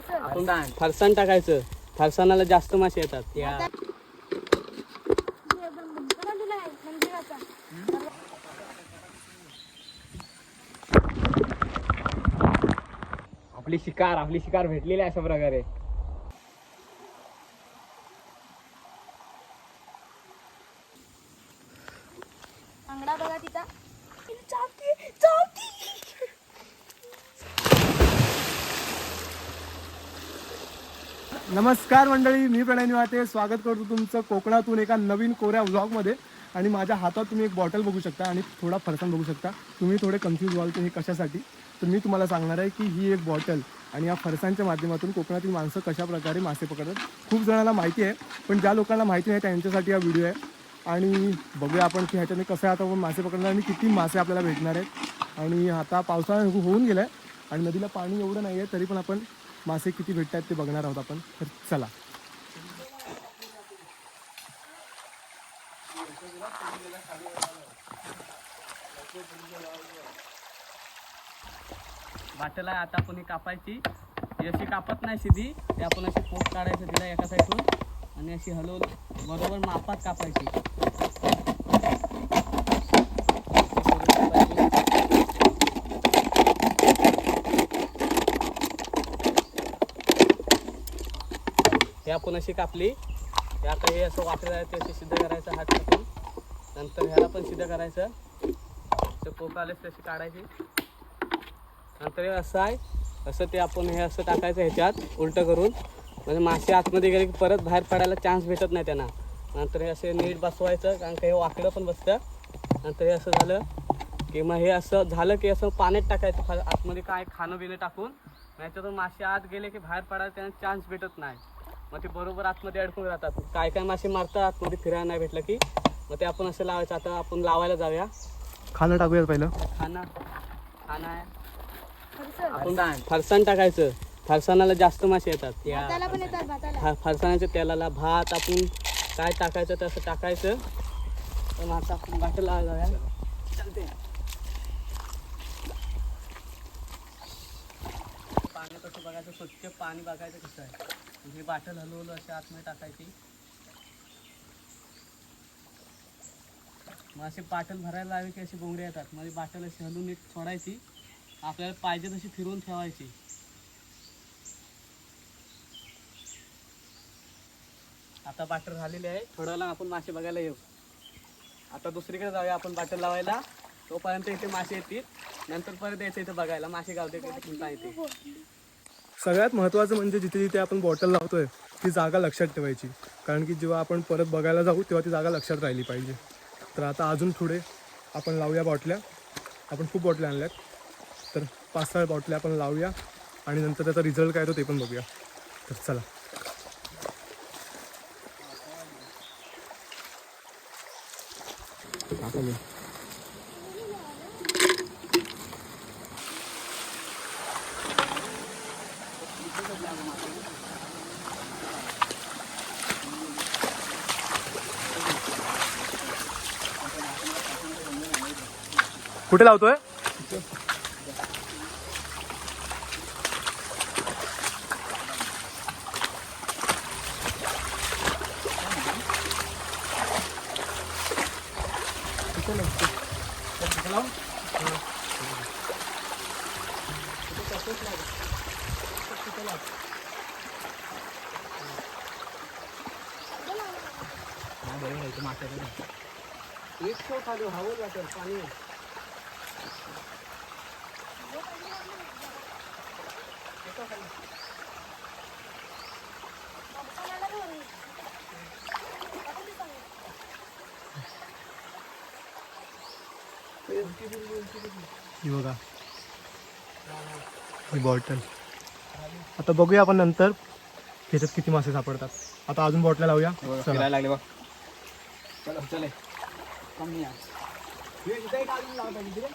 फरसाण. टाकायचं. फरसाणाला जास्त मासे येतात. या. आपली शिकार आपली शिकार भेटलेली आहे अशा प्रकारे. बघा तिचा चावती चावती नमस्कार मंडळी मी प्रणय निवाते. स्वागत करतो तुमचं कोकणातून एका नवीन कोऱ्या व्लॉगमध्ये आणि माझ्या हातात तुम्ही एक बॉटल बघू शकता आणि थोडा फरसाण बघू शकता. तुम्ही थोडे कन्फ्यूज व्हाल तुम्ही हे कशासाठी. तर मी तुम्हाला सांगणार आहे की ही एक बॉटल आणि या फरसांच्या माध्यमातून कोकणातील माणसं कशा प्रकारे मासे पकडतात खूप जणांना माहिती आहे पण ज्या लोकांना माहिती नाही त्यांच्यासाठी हा व्हिडिओ आहे. आणि बघूया आपण की ह्याच्याने कसं आता आपण मासे पकडणार आणि किती मासे आपल्याला भेटणार आहेत. आणि आता पावसाळा होऊन गेला आहे आणि नदीला पाणी एवढं नाही आहे तरी पण आपण मासे किती भेटतात ते बघणार आहोत आपण. तर चला. वाटेला आता आपण कापायची. अशी कापत नाही सिधी. ते आपण अशी पोट काढायचं तिला एका साईडून. आणि अशी हलवून बरोबर मापात कापायची. हे आपण अशी कापली? हे आता हे असं वाटलं आहे ते अशी सिद्ध करायचं हात टाकून. नंतर ह्याला पण सिद्ध करायचं. ते पोक आलेच तशी काढायची. नंतर हे असं आहे. असं ते आपण हे असं टाकायचं ह्याच्यात उलटं करून. म्हणजे मासे आतमध्ये गेले की परत बाहेर पडायला चान्स भेटत नाही त्यांना. नंतर हे असे नीट बसवायचं कारण का हे वाकडं पण बसतं. नंतर हे असं झालं की मग हे असं झालं की असं पाण्यात टाकायचं. आतमध्ये काय खाणं बिणं टाकून याच्यातून मासे आत गेले की बाहेर पडायला त्यांना चान्स भेटत नाही. मग ते बरोबर आतमध्ये अडकून राहतात. काय काय मासे मारतात आतमध्ये फिरायला नाही भेटलं की. मग ते आपण असं लावायचं. आता आपण लावायला जाऊया. खाणं टाकूयात पहिलं. खाना खाना आहे. आपण फरसाण टाकायचं. फरसाणाला जास्त मासे येतात. या भाताला पण येतात भाताला. फा- फरसाणाच्या तेलाला भात आपण काय टाकायचं तसं टाकायचं. पण आता आपण लावायला जाऊया. चालते पाण्यात असं बघायचं? स्वच्छ पाणी बघायचं कसं आहे? हे बाटल हलवलं असे आतमध्ये टाकायची. मग असे बाटल भरायला लावे की अशी बोंगडे येतात. मग बाटल अशी हलवून नीट सोडायची. आपल्याला पाहिजे तशी फिरवून ठेवायची. आता बाटर झालेली आहे. थोड्याला आपण मासे बघायला येऊ. आता दुसरीकडे जाऊया आपण बाटर लावायला. तोपर्यंत इथे मासे येतील. नंतर परत यायचं इथे बघायला. मासे गावते कुठे कुठला येते सगळ्यात महत्त्वाचं म्हणजे जिथे जिथे आपण बॉटल लावतोय ती जागा लक्षात ठेवायची. कारण की जेव्हा आपण परत बघायला जाऊ तेव्हा ती जागा लक्षात राहिली पाहिजे. तर आता अजून थोडे आपण लावूया बॉटल्या आपण खूप बॉटल्या आणल्यात. तर पाच सहा बॉटल्या आपण लावूया आणि नंतर त्याचा रिझल्ट काय तो ते पण बघूया. तर चला. कुठे लावतोय? एक ठेव खाली हवं वाटेल पाणी ही बघा. ही बॉटल आता बघूया आपण नंतर ह्याच्यात किती मासे सापडतात. आता अजून बॉटल्या लावूया. चला. फिरायला लागले बघ. चलो चले. कमी आहे हे इथे एक अजून लावता तिथे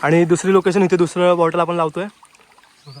आणि दुसरी लोकेशन इथे दुसरं बॉटल आपण लावतोय बघा.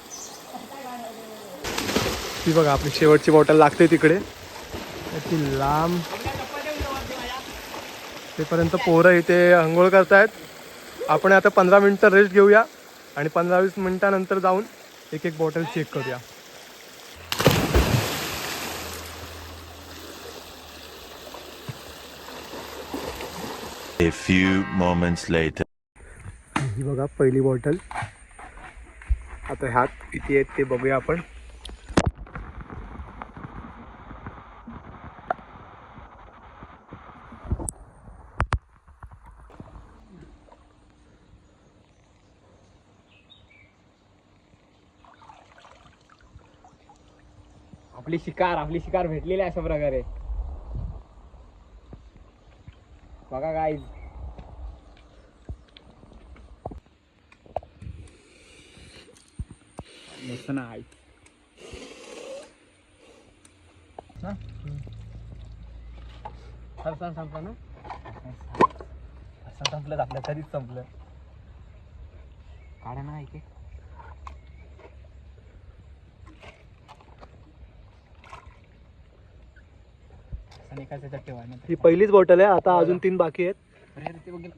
ती बघा आपली शेवटची बॉटल लागते तिकडे. ती लांब. तेपर्यंत पोरं इथे अंघोळ करतायत. आपण आता पंधरा मिनटं रेस्ट घेऊया आणि पंधरा वीस मिनिटानंतर जाऊन एक एक बॉटल चेक करूया. A few moments later. ही बघा पहिली बॉटल आता ह्यात किती आहेत ते बघूया आपण. आपली शिकार आपली शिकार भेटलेली आहे अशा प्रकारे. बघा काय फरसाण संपला ना फरसाण संपलं आपलं कधीच संपलं. काढा ना ऐके एकाच ठेवा ना ही पहिलीच बॉटल आहे आता अजून तीन बाकी आहेत. अरे ते बघ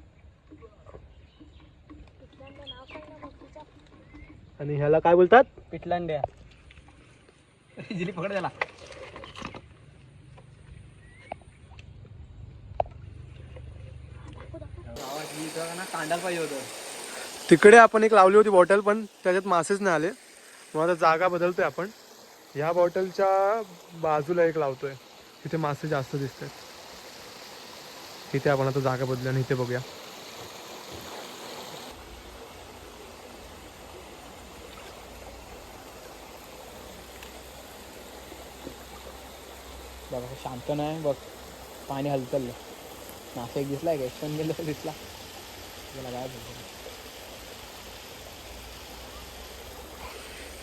आणि ह्याला काय बोलतात? पिटलांड्या. जिली पकड त्याला. कांडाल पाहिजे होतं तिकडे आपण एक लावली होती बॉटल पण त्याच्यात मासेच नाही आले. मग आता जागा बदलतोय आपण. ह्या बॉटलच्या बाजूला एक लावतोय. तिथे मासे जास्त दिसत आहेत इथे आपण आता जागा बदलू आणि इथे बघूया. बघ शांत नाही बघ. पाणी हलचल मासे एक दिसला का? पण गेलं तर दिसला. त्याला काय बोलतो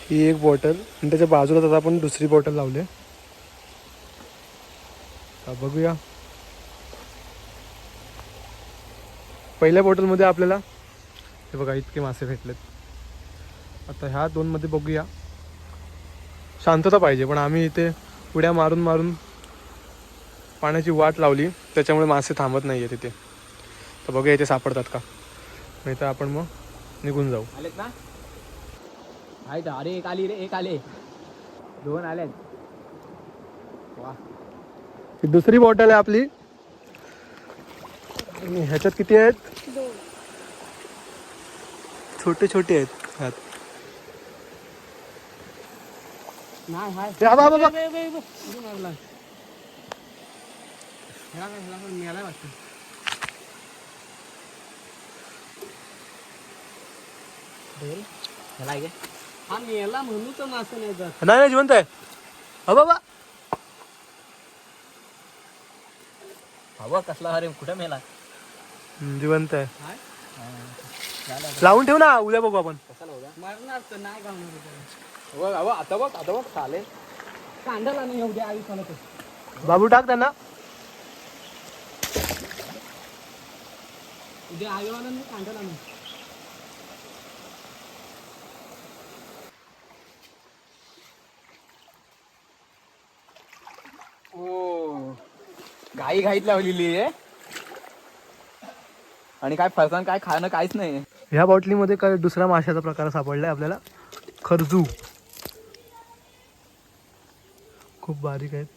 ही एक बॉटल आणि त्याच्या बाजूला आता आपण दुसरी बॉटल लावली. बघूया. पहिल्या बॉटलमध्ये आपल्याला हे बघा इतके मासे भेटलेत. आता ह्या दोनमध्ये बघूया. शांतता पाहिजे पण आम्ही इथे उड्या मारून मारून पाण्याची वाट लावली त्याच्यामुळे मासे थांबत नाही आहे तिथे तर बघूया इथे सापडतात का नाही तर आपण मग निघून जाऊ आलेत ना आहेत अरे एक आली रे एक आले दोन आलेत वा ही दुसरी बॉटल आहे आपली ह्याच्यात किती आहेत दोन छोटे छोटे आहेत ह्यात नाही हाय ह्याला काय, ह्याला पण मिळालाय वाटतं. ह्याला आहे का? हा मेला म्हणून तर मासे नाही जात. नाही नाही जिवंत आहे. हा बाबा. हवा कसला अरे कुठं मेला? हम्म, जिवंत आहे. काय लावून ठेव ना उद्या बघू आपण. कशाला होता मरणार तर नाही गावणार त्याला. बघ अहो, आता बघ आता बघ चाले कांद्याला नाही एवढी आई चालत बाबू टाक त्यांना. नाही कांद्याला नाही. ओ घाई घाईत लावलेली आहे. आणि काय फरसाण काय खाणं काहीच नाही. ह्या बॉटलीमध्ये काय दुसरा माशाचा प्रकार सापडलाय आपल्याला? खरजू. खूप बारीक आहेत.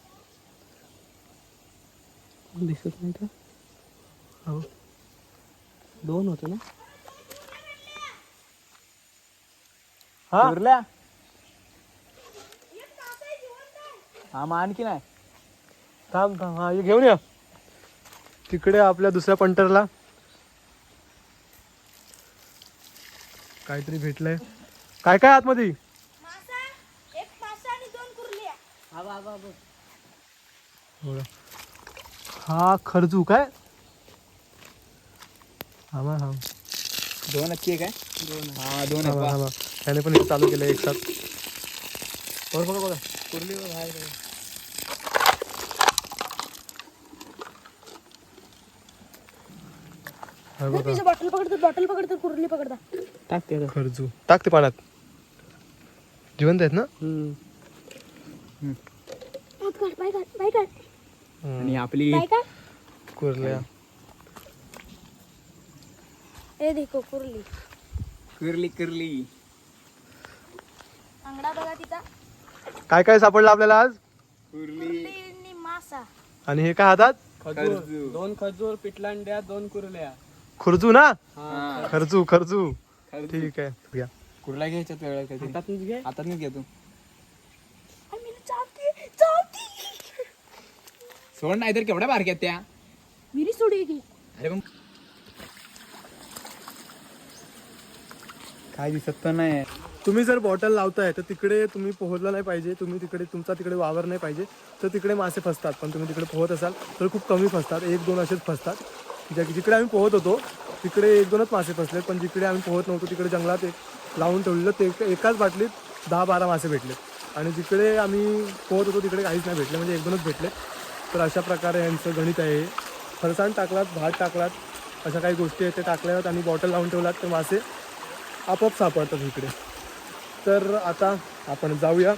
दिसत नाही तर हो. दोन होते ना? हा? कुर्ल्या हा मग आणखी नाही. थांब थांब. हा हे घेऊन या. तिकडे आपल्या दुसऱ्या पंटरला. काहीतरी भेटलंय. काय काय आतमध्ये? मासा एक मासा आणि दोन कुर्ल्या. बघा. हा खरजू काय? हा मग हा दोन नक्की आहे काय? दोन हा दोन हा आहेत हा बा. हा. त्याने पण इथे चालू केलं एक साथ। बघा बघा बघा बाहेर बघा. हा बॉटल पकडतो बॉटल पकडतो कुर्ली पकडता टाक ते खरजू. टाक ते पाण्यात. जिवंत आहेत ना? काढ काढ आणि आपली काढ कुर्ल्या. हे देखो कुर्ली. कुर्ली कुर्ली. अंगडा बघा तिचा. काय काय सापडलं आपल्याला आज? कुर्ली. कुर्ली आणि मासा. आणि हे काय हातात? खजूर. खजूर. दोन खजूर पिटलांड्या दोन कुर्ल्या. खुर्जू ना? हा. खर्जू खर्जू. ठीक आहे घ्या कुर्ला घ्यायच्यात वेळा काहीतरी. हातातून घे. हातात नाही घेतो आम्ही चावती चावती. सोड नाही तर केवढ्या बारक्यात त्या. मिरी सोडी की. अरे पण काय दिसत पण नाही. तुम्ही जर बॉटल लावताय तर तिकडे तुम्ही पोहोचला नाही पाहिजे. तुम्ही तिकडे तुमचा तिकडे वावर नाही पाहिजे. तर तिकडे मासे फसतात पण तुम्ही तिकडे पोहत असाल तर खूप कमी फसतात. एक दोन असेच फसतात. ज्या जिकडे आम्ही पोहत होतो तिकडे एक दोनच मासे फसले. पण जिकडे आम्ही पोहत नव्हतो तिकडे जंगलात एक लावून ठेवलेलं ते एकाच बाटलीत दहा बारा मासे भेटले. आणि जिकडे आम्ही पोहत होतो तिकडे काहीच नाही भेटले. म्हणजे एक दोनच भेटले. तर अशा प्रकारे यांचं गणित आहे. फरसाण टाकलात भात टाकलात अशा काही गोष्टी आहेत ते टाकल्यात आणि बॉटल लावून ठेवलात तर मासे आपोआप सापडतात इकडे. तर आता आपण जाऊया.